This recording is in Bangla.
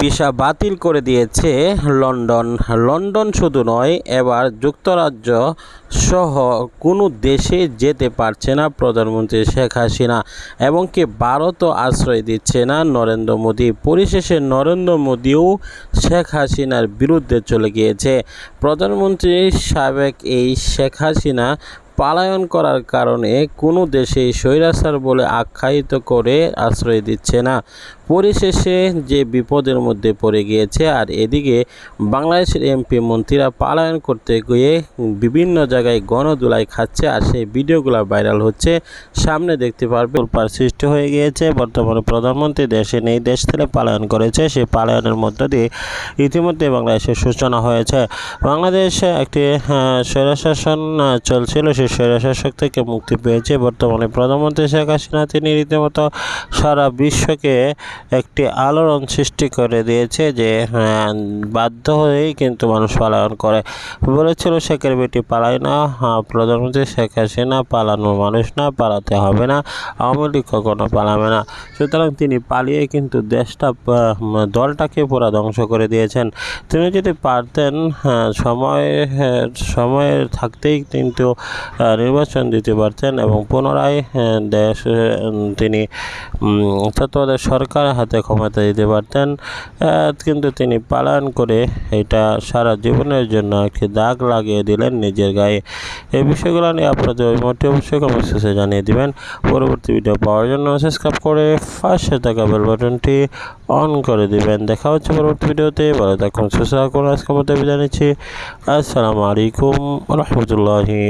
ভিসা বাতিল করে দিয়েছে লন্ডন। লন্ডন শুধু নয়, এবার যুক্তরাজ্য সহ কোনো দেশে যেতে পারছে না প্রধানমন্ত্রী শেখ হাসিনা, এবং কি ভারতও আশ্রয় দিচ্ছে না নরেন্দ্র মোদী। পরিশেষে নরেন্দ্র মোদীও শেখ হাসিনার বিরুদ্ধে চলে গিয়েছে। প্রধানমন্ত্রী সাবেক এই শেখ হাসিনা পালায়ন করার কারণে কোনো দেশেই স্বৈরাচার বলে আখ্যায়িত করে আশ্রয় দিচ্ছে না। পরিশেষে যে বিপদের মধ্যে পড়ে গিয়েছে আর এদিকে বাংলাদেশের এমপি মন্ত্রীরা পালায়ন করতে গিয়ে বিভিন্ন জায়গায় গণদুলাই খাচ্ছে আর সেই ভিডিওগুলো ভাইরাল হচ্ছে। সামনে দেখতে পারবে উল্পার সৃষ্টি হয়ে গিয়েছে। বর্তমানে প্রধানমন্ত্রী দেশে নেই দেশ থেকে পালায়ন করেছে। সেই পালায়নের মধ্য দিয়ে ইতিমধ্যে বাংলাদেশের সূচনা হয়েছে। বাংলাদেশে একটি আহ, স্বৈরশাসন চলছিল সেই স্বৈরশাসক থেকে মুক্তি পেয়েছে। বর্তমানে প্রধানমন্ত্রী শেখ হাসিনা তিনি রীতিমতো সারা বিশ্বকে একটি আলোড়ন সৃষ্টি করে দিয়েছে যে বাধ্য হয়েই কিন্তু মানুষ পালায়ন করে। বলেছিল শেখের বেটি পালায় না। হ্যাঁ, প্রধানমন্ত্রী শেখ হাসিনা পালানোর মানুষ না পালাতে হবে না। আওয়ামী লীগ কখনো পালাবে না। সুতরাং তিনি পালিয়ে কিন্তু দেশটা দলটাকে পুরা ধ্বংস করে দিয়েছেন। তিনি যদি পারতেন হ্যাঁ, সময় হ্যাঁ, সময় থাকতেই কিন্তু নির্বাচন দিতে পারতেন এবং পুনরায় দেশ তিনি তত্ত্বাবধায়ক সরকারের হাতে ক্ষমতা দিতে পারতেন। কিন্তু তিনি পালায়ন করে এটা সারা জীবনের জন্য একটি দাগ লাগিয়ে দিলেন নিজের গায়ে। এই বিষয়গুলো নিয়ে আপনাদের অভিমতটি অবশ্যই কমেন্ট শেষে জানিয়ে দিবেন। পরবর্তী ভিডিও পাওয়ার জন্য সাবস্ক্রাইব করে পাশে থাকা বেল বাটনটি অন করে দিবেন। দেখা হচ্ছে পরবর্তী ভিডিওতে ভালো থাকুন, সুস্থ থাকুন। আজকের মতো বিদায় আসসালামু আলাইকুম রহমতুল্লাহি